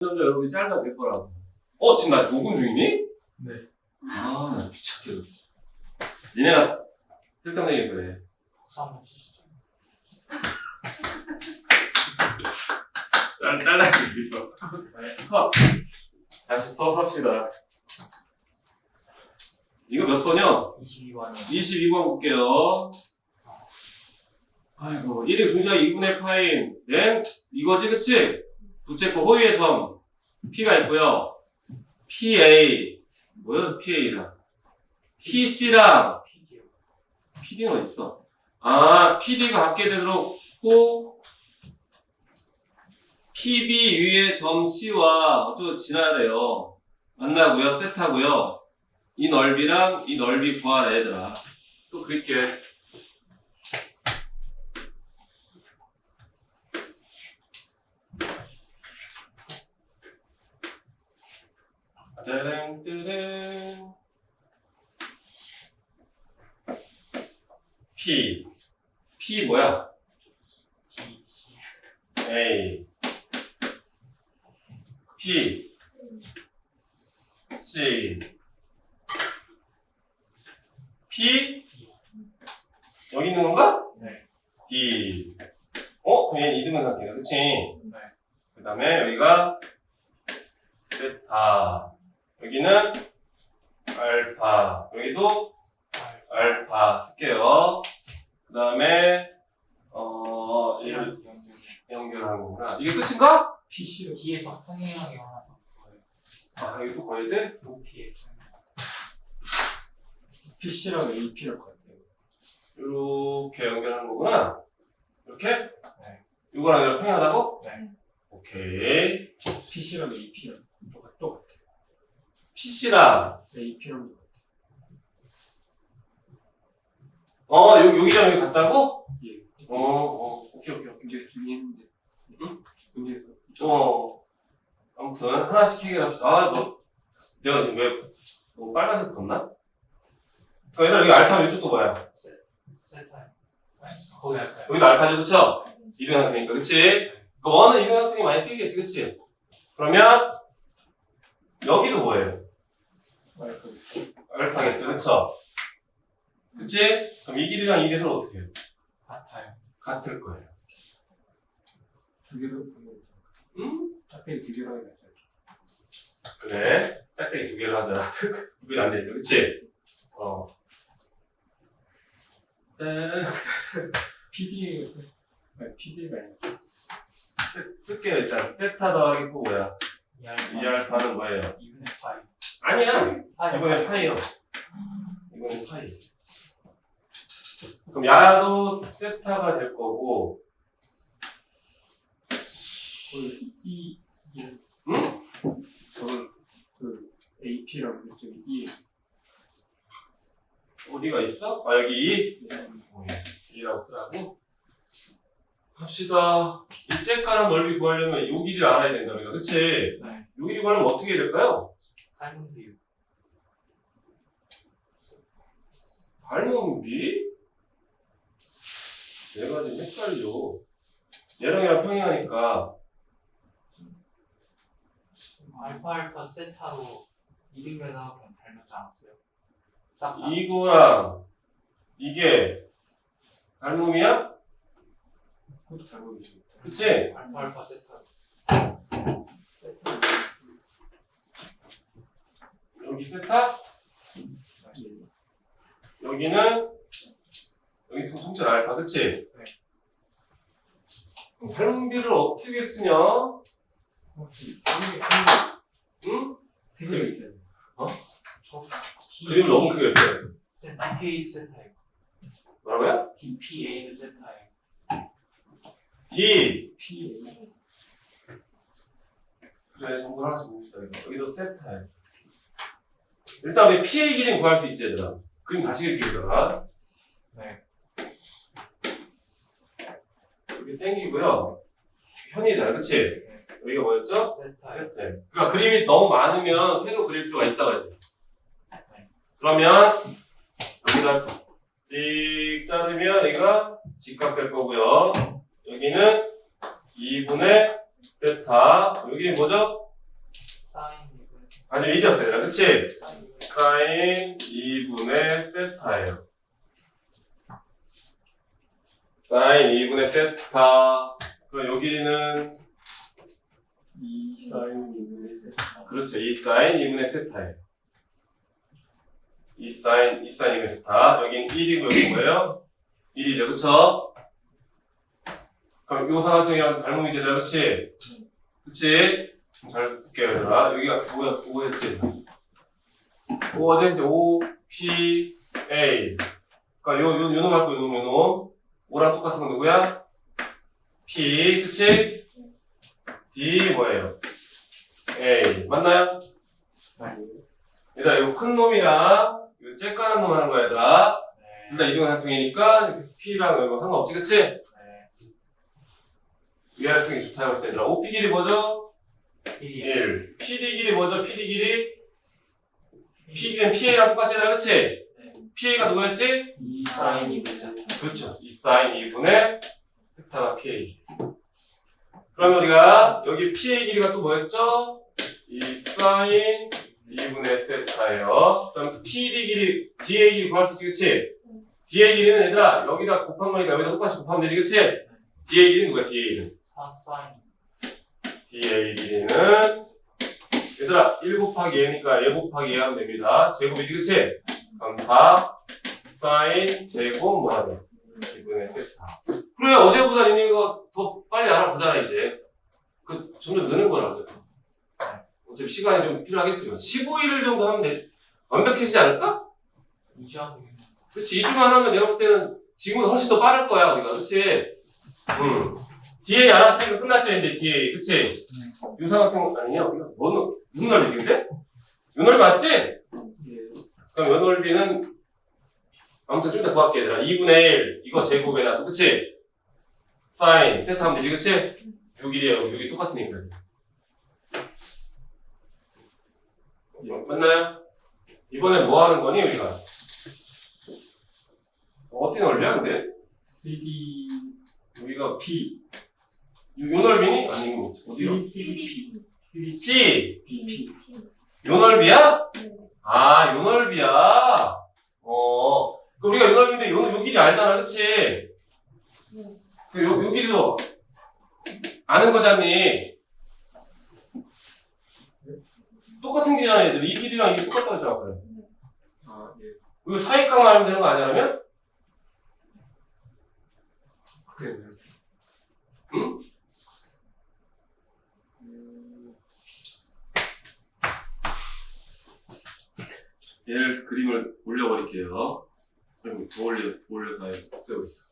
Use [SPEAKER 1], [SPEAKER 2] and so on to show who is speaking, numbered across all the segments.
[SPEAKER 1] 점점 여러분이 짧아질 거라고. 어, 지금 나 녹음 중이니?
[SPEAKER 2] 네.
[SPEAKER 1] 아, 나 귀찮게. 니네가 쓸데없는 얘기 그래.
[SPEAKER 2] 박수 한번 치시죠.
[SPEAKER 1] 짤, 잘라야 되겠어. 컷. 다시 수업합시다. 이거 몇 번이요?
[SPEAKER 2] 22번이요.
[SPEAKER 1] 22번 볼게요. 아이고, 1의 중시가 2분의 파인. 는 이거지, 그치? 부채꼴 호위의 점. P가 있고요. PA. 뭐야, PA랑. PC랑. PD는 어딨어? 아, PD가 같게 되도록 호 PB 위의 점 C와 어쩌고 지나야 돼요. 만나고요, 세타고요. 이 넓이랑 이 넓이 구하라, 얘들아. 또 그릴게. 따릉, 따릉. P. P 뭐야? A. P. C. P. 여기 있는 건가?
[SPEAKER 2] 네.
[SPEAKER 1] D. 어? 그럼 얘는 이등분상이다 그치?
[SPEAKER 2] 네.
[SPEAKER 1] 그 다음에 여기가 세타. 여기는 알파. 여기도 알파 쓸게요. 그 다음에 어 얘를
[SPEAKER 2] C랑 연결.
[SPEAKER 1] 연결한 거구나. 이게 끝인가?
[SPEAKER 2] PC로 D에서 평행하게 하나.
[SPEAKER 1] 아 이거 또 거야 돼?
[SPEAKER 2] 높이에.
[SPEAKER 3] PC랑 AP를 걸게요.
[SPEAKER 1] 이렇게 연결한 거구나. 이렇게?
[SPEAKER 2] 네.
[SPEAKER 1] 이거랑 이거 평행하다고?
[SPEAKER 2] 네.
[SPEAKER 1] 오케이.
[SPEAKER 3] PC랑 AP랑 똑같, 똑 같아.
[SPEAKER 1] PC랑
[SPEAKER 3] AP랑 똑같아.
[SPEAKER 1] 어 여기 여기랑 여기 같다고?
[SPEAKER 3] 예.
[SPEAKER 1] 어, 어 오케이 오케이.
[SPEAKER 3] 문제에서 중요했는데.
[SPEAKER 1] 응?
[SPEAKER 3] 문제에서.
[SPEAKER 1] 어 아무튼 하나씩 해결합시다. 아 너 내가 지금 왜 너무 빨간색 걷나? 그 얘들아 여기 알파 이쪽도 뭐야?
[SPEAKER 2] 네. 거기 할까요?
[SPEAKER 1] 여기도 알파지 그쵸? 이등상태니까 그치? 그 원은 이등상태이 많이 쓰이겠지 그치? 그러면 여기도 뭐예요? 알파겠죠 그쵸? 그치? 그럼 이 길이랑 이 개수는 어떻게 해요?
[SPEAKER 2] 같아요.
[SPEAKER 1] 같을 거예요
[SPEAKER 3] 두 개로
[SPEAKER 1] 응?
[SPEAKER 3] 짝대기 두 개로 해야죠.
[SPEAKER 1] 그래 짝대기 두 개를 하자 두 개는 안 되죠 그치? 어 네.
[SPEAKER 3] PDA, 아니, PDA가 아니라
[SPEAKER 1] 쓸- 쓸게요 일단 세타 더하기 또 뭐야?
[SPEAKER 2] 이 알파.
[SPEAKER 1] 이 알파는 뭐예요?
[SPEAKER 2] 2분의 파이.
[SPEAKER 1] 아니야
[SPEAKER 2] 파이.
[SPEAKER 1] 이번엔 파이요 이번엔 파이 그럼 야도 세타가 될 거고
[SPEAKER 3] 그 E, E,
[SPEAKER 1] 응?
[SPEAKER 3] 저는 그 AP랑 그쪽이 E.
[SPEAKER 1] 어디가 있어? 아 여기 2? 2라고 쓰라고? 합시다 이 째가는 넓이 구하려면 요 길이를 알아야 된다 우리가 그치?
[SPEAKER 2] 네.
[SPEAKER 1] 요 길이 구하려면 어떻게 해야 될까요?
[SPEAKER 2] 비율.
[SPEAKER 1] 발목비? 내가 지금 헷갈려 얘랑 얘랑 평행하니까
[SPEAKER 2] 알파 알파 세타로 이등변하고 그냥 닮았지 않았어요? 싹 다.
[SPEAKER 1] 이거랑 이게 닮음이야?
[SPEAKER 3] 그것도 잘 보이죠.
[SPEAKER 1] 그치?
[SPEAKER 2] 알파 알파 세타.
[SPEAKER 1] 여 기 세타? 여기는 여기 통찰 알파 그치?
[SPEAKER 2] 네.
[SPEAKER 1] 그럼 닮음비를 어떻게 쓰냐? 응?
[SPEAKER 2] 저 D,
[SPEAKER 1] 그림 너무 크게 써요
[SPEAKER 2] 세타 DPA 세타예요.
[SPEAKER 1] 뭐라고요?
[SPEAKER 2] DPA는 세타예요.
[SPEAKER 1] D
[SPEAKER 3] PA.
[SPEAKER 1] 그래 정보 하나씩 봅시다. 여기도 세타야 일단 우리 P의 길이는 구할 수 있지 얘들아 그림 다시 그릴게요
[SPEAKER 2] 네.
[SPEAKER 1] 이렇게 땡기고요 현이잖아 그치?
[SPEAKER 2] 네.
[SPEAKER 1] 여기가 뭐였죠?
[SPEAKER 2] 세타예요.
[SPEAKER 1] 네. 그러니까 그림이 너무 많으면 새로 그릴 필요가 있다고 했죠.
[SPEAKER 2] 네.
[SPEAKER 1] 그러면 여기다 찍 자르면 여기가 직각 될 거고요. 여기는 2분의 세타. 여기 뭐죠? 마지막 1이었어요. 얘들아. 그치? 사인 2분의 세타예요. 사인 2분의 세타. 그럼 여기는
[SPEAKER 3] 이 사인 이분의 세타.
[SPEAKER 1] 그렇죠. 이 사인 2분의 세타예요. 이 사인, 이 사인 2분의 세타. 여긴 1이고 여기 뭐예요? 1이죠. 그쵸? 그럼 요 삼각형이랑 닮음이지, 얘들아. 그치? 잘 볼게요, 얘들아. 여기가 뭐였어? 5였지? 5 어제 이제 5, P, A. 그니까 요, 요, 요 놈 갖고 요 놈, 요 놈. 5랑 똑같은 건 누구야? P, 그치? D 뭐예요? A.
[SPEAKER 3] 맞나요?
[SPEAKER 1] 얘들아, 이거 큰 놈이랑 이거 쬐까는 놈 하는 거야, 얘들아.
[SPEAKER 2] 네.
[SPEAKER 1] 둘다 이중 삼각형이니까 P랑 이거 상관없지, 그치?
[SPEAKER 2] 네.
[SPEAKER 1] 위아래 쓰기 좋다 해봤어, 얘들아. OP 길이 뭐죠?
[SPEAKER 2] 1이요.
[SPEAKER 1] 1. PD 길이 뭐죠? PD 길이? PD는 PA랑 똑같지, 얘들아, 그치?
[SPEAKER 2] 네.
[SPEAKER 1] PA가 누구였지?
[SPEAKER 3] 이
[SPEAKER 2] 사인
[SPEAKER 3] 사인
[SPEAKER 2] 2분의 세타.
[SPEAKER 1] 그렇죠. 이 사인 2분의 세타가 PA. 그러면 우리가 여기 PA 길이가 또 뭐였죠? 이 사인 2분의 세타예요. 그럼 PD 길이, DA 길이 구할 수 있지, 그치? DA 길이는 얘들아, 여기다 곱한 거니까 여기다 똑같이 곱하면 되지, 그치? DA 길이는 누구야, DA는?
[SPEAKER 2] 4 사인.
[SPEAKER 1] DA 길이는 얘들아 1 곱하기 A니까 A 곱하기 A 하면 됩니다. 제곱이지 그치? 그럼 4 사인 제곱 뭐하냐 2분의 세타 그래 어제보다 있는 이거 더 빨리 알아보잖아 이제 그 점점 느는 거라고요 어차피 시간이 좀 필요하겠지만 15일 정도 하면 돼 완벽해지지 않을까?
[SPEAKER 2] 2시간 되겠네.
[SPEAKER 1] 그치 2주만 하면 내가 볼 때는 지금보다 훨씬 더 빠를 거야 우리가 그치? 응 DA 알았으니까 끝났죠 이제 DA 그치? 유사각형 아니냐? 우리가 뭐는 무슨 넓이 근데? 요 넓이 맞지?
[SPEAKER 3] 예.
[SPEAKER 1] 그럼 요 넓이는 아무튼 좀 이따 구할게 얘들아 2분의 1 이거 제곱에다 또 그치? 사인 세트 하면 되지 그치? 요 길이야 여기, 여기 똑같으니까 어, 맞나요? 이번에 뭐 하는 거니 우리가? 어떻게 넓이야 근데?
[SPEAKER 3] CD
[SPEAKER 1] 여기가
[SPEAKER 3] P
[SPEAKER 1] 요, 요 넓이니? 아니고 어디요? C
[SPEAKER 3] BP
[SPEAKER 1] 요 넓이야?
[SPEAKER 4] 네.
[SPEAKER 1] 아, 요 넓이야? 어. 그 우리가 요 넓이인데 요, 요 길이 알잖아, 그치? 그 요, 요 길이도 아는 거잖니? 똑같은 길이잖아, 얘들. 이 길이랑 이게 똑같다고 했잖아, 그래.
[SPEAKER 3] 아 예.
[SPEAKER 1] 이거 사익강 알면 되는 거 아니야, 그러면?
[SPEAKER 3] 그래요.
[SPEAKER 1] 응? 얘를 그림을 올려버릴게요. 그럼 더 올려, 더 올려서 있어.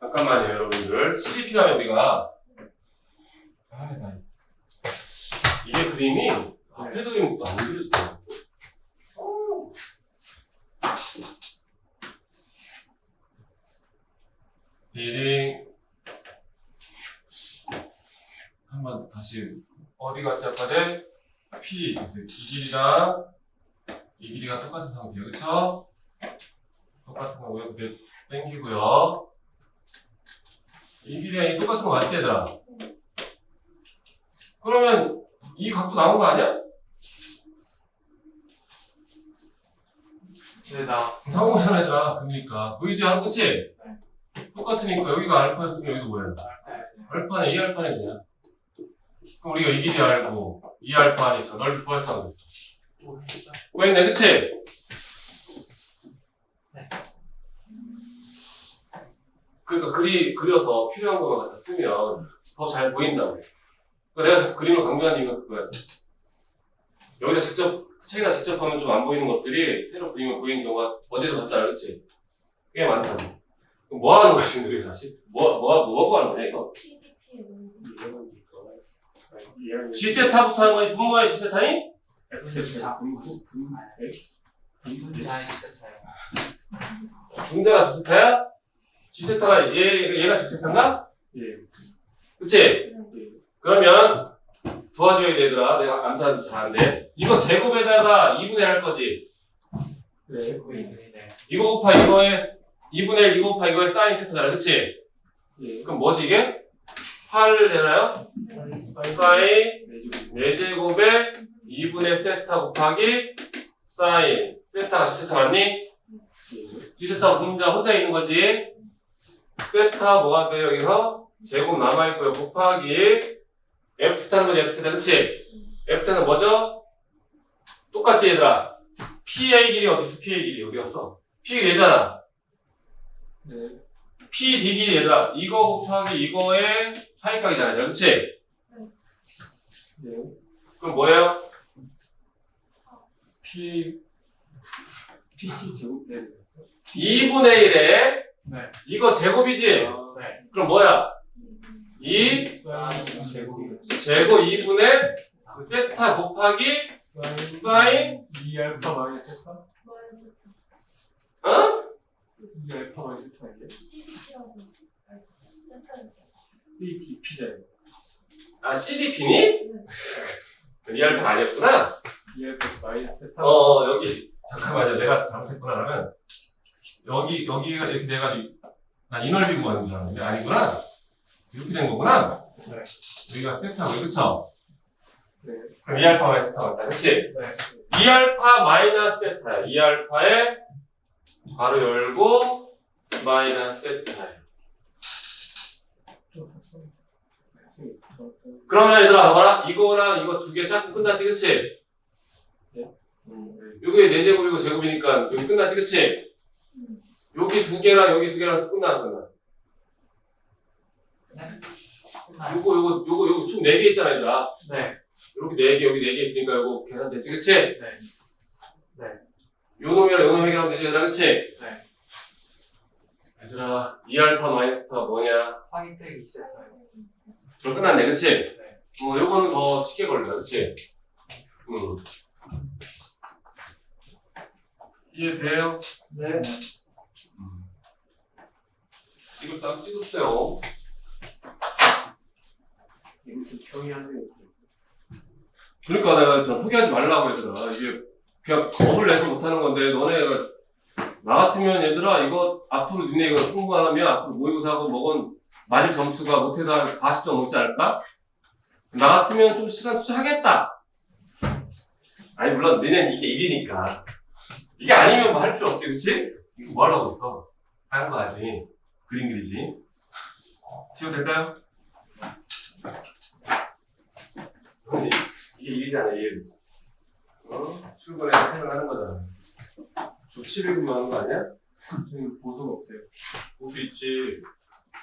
[SPEAKER 1] 잠깐만요, 여러분들. CDP라면 우리가, 아, 나, 이게 그림이, 앞에서 그리면 또안 그려지더라. 어. 리딩. 한번 다시, 어디 갔지, 아까 대 P 있었어요. 이 길이랑, 이 길이가 똑같은 상태예요. 그쵸? 똑같은 거 여기 몇 땡기고요. 이 길이랑 이 똑같은 거 맞지 얘들아? 그러면 이 각도 나온 거 아니야?
[SPEAKER 2] 네, 나.
[SPEAKER 1] 상호잖아 얘들아. 그러니까 보이지 않아? 그치? 똑같으니까 여기가 알파였으면 여기도 뭐야? 알파는 이 알파는 그냥. 그럼 우리가 이 길이 알고 이 알파니까 넓이 수 있어. 구했네 그치?
[SPEAKER 2] 네.
[SPEAKER 1] 그러니까 그리 그려서 필요한 것만 갖다 쓰면 더 잘 보인다고. 그러니까 내가 계속 그림을 강조한 이유가 그거야. 여기다 직접 책에다 직접 하면 좀 안 보이는 것들이 새로 그림을 보이는 경우가 어제도 봤잖아, 그렇지? 꽤. 그럼 뭐 하는 거지, 우리 다시? 뭐, 뭐, 뭐 하는 거냐, 이거?
[SPEAKER 4] CDP의
[SPEAKER 3] 이거는 이거. 아니, 얘랑
[SPEAKER 1] G 세타부터 하는 거니? 분모의 G 세타니?
[SPEAKER 3] F
[SPEAKER 2] 자,
[SPEAKER 3] 분후 분 X 분후
[SPEAKER 2] 사인 세타요.
[SPEAKER 1] 분자가 G 세타야? G 세타가 얘, 얘가 G 세타인가?
[SPEAKER 3] 예.
[SPEAKER 1] 그치?
[SPEAKER 3] 예.
[SPEAKER 1] 그러면 도와줘야 되더라. 내가 암산 잘하는데. 이거 제곱에다가 2분의 1할 거지.
[SPEAKER 3] 네.
[SPEAKER 2] 거의 네.
[SPEAKER 1] 이거 곱하 이거에 2분의 1 이거 곱하 이거에 사인 세타잖아. 그치?
[SPEAKER 3] 예.
[SPEAKER 1] 그럼 뭐지 이게? 8 되나요? 사인
[SPEAKER 3] 내주고
[SPEAKER 1] 4제곱에 2분의 세타 곱하기 사인 세타가 C세타 맞니? G세타 혼자 혼자 있는 거지 세타 뭐가 돼요 여기서 제곱 남아있고요 곱하기 F세타는 거지 F세타 그치? F세타는 뭐죠? 똑같지 얘들아 PA 길이 어디 있어 PA 길이 어디 갔어? P 길이 얘잖아
[SPEAKER 3] 네.
[SPEAKER 1] PD 길이 얘들아 이거 곱하기 이거의 사이각이잖아 얘들아 그치?
[SPEAKER 3] 네.
[SPEAKER 1] 그럼 뭐예요?
[SPEAKER 3] P PC 제곱 네.
[SPEAKER 1] 2분의 1에
[SPEAKER 2] 네.
[SPEAKER 1] 이거 제곱이지?
[SPEAKER 3] 아,
[SPEAKER 2] 네.
[SPEAKER 1] 그럼 뭐야? 2
[SPEAKER 3] 사인 제곱이겠죠.
[SPEAKER 1] 제곱 2분의 그 세타 곱하기 사인
[SPEAKER 3] 2 알파 마이너스 세타?
[SPEAKER 1] 어?
[SPEAKER 3] 2 알파 마이너스 세타 이게? CDP잖아요.
[SPEAKER 1] 아 CDP니? 리알파가 아니었구나?
[SPEAKER 3] 2 알파 마이너스 세타?
[SPEAKER 1] 어 여기 잠깐만요 내가 잘못했구나 그러면 여기 여기가 이렇게 돼가지고 나이 넓이 구하는 줄 알았는데 아니구나 이렇게 된 거구나
[SPEAKER 3] 네.
[SPEAKER 1] 여기가 세타고 그쵸?
[SPEAKER 3] 네.
[SPEAKER 1] 그럼 2알파 마이너스 세타 맞다 그치?
[SPEAKER 3] 네.
[SPEAKER 1] 2알파 마이너스 세타야 2알파에 괄호 열고 마이너스
[SPEAKER 3] 더- 더-
[SPEAKER 1] 그러면 얘들아 봐라 이거랑 이거 두 개 짝고 끝났지 그치?
[SPEAKER 3] 네.
[SPEAKER 1] 음, 여기 네 제곱이고 제곱이니까 여기 끝났지 그치? 여기 두 개랑 여기 두 개랑 끝나 안 끝나?
[SPEAKER 2] 네.
[SPEAKER 1] 요거 요거 요거 요거 총네개 있잖아 얘들아
[SPEAKER 2] 네.
[SPEAKER 1] 이렇게 네개 여기 네개 있으니까 요거 계산됐지 그치?
[SPEAKER 2] 네. 네.
[SPEAKER 1] 요 놈이랑 요 놈 해결하면 되지 얘들아 그치?
[SPEAKER 2] 네.
[SPEAKER 1] 얘들아 2알파 마이너스가 뭐냐
[SPEAKER 2] 확인 빼기 2세타요.
[SPEAKER 1] 그럼 끝났네 그치?
[SPEAKER 2] 네.
[SPEAKER 1] 어 요거는 더 쉽게 걸린다 그치? 응 이해돼요?
[SPEAKER 3] 네.
[SPEAKER 1] 음. 찍으세요
[SPEAKER 3] 이것도 평이하네요.
[SPEAKER 1] 그러니까 내가 좀 포기하지 말라고 얘들아 이게 그냥 겁을 내서 못하는 건데 너네가 나 같으면 얘들아 이거 앞으로 니네 이거 공부 안 하면 앞으로 모의고사하고 먹은 맞을 점수가 못해도 한 40점 넘지 않을까? 나 같으면 좀 시간 투자하겠다 아니 물론 너네는 이게 일이니까 이게 아니면 뭐 할 필요 없지 그치? 이거 뭐 하려고 있어 딴거 하지 그림 그리지 지워도 될까요? 근데 이게 일이잖아, 일. 어? 출근해서 생각하는 거잖아. 주 7일 근무 하는 거 아니야?
[SPEAKER 3] 저희 보수가 없어요.
[SPEAKER 1] 볼수 있지.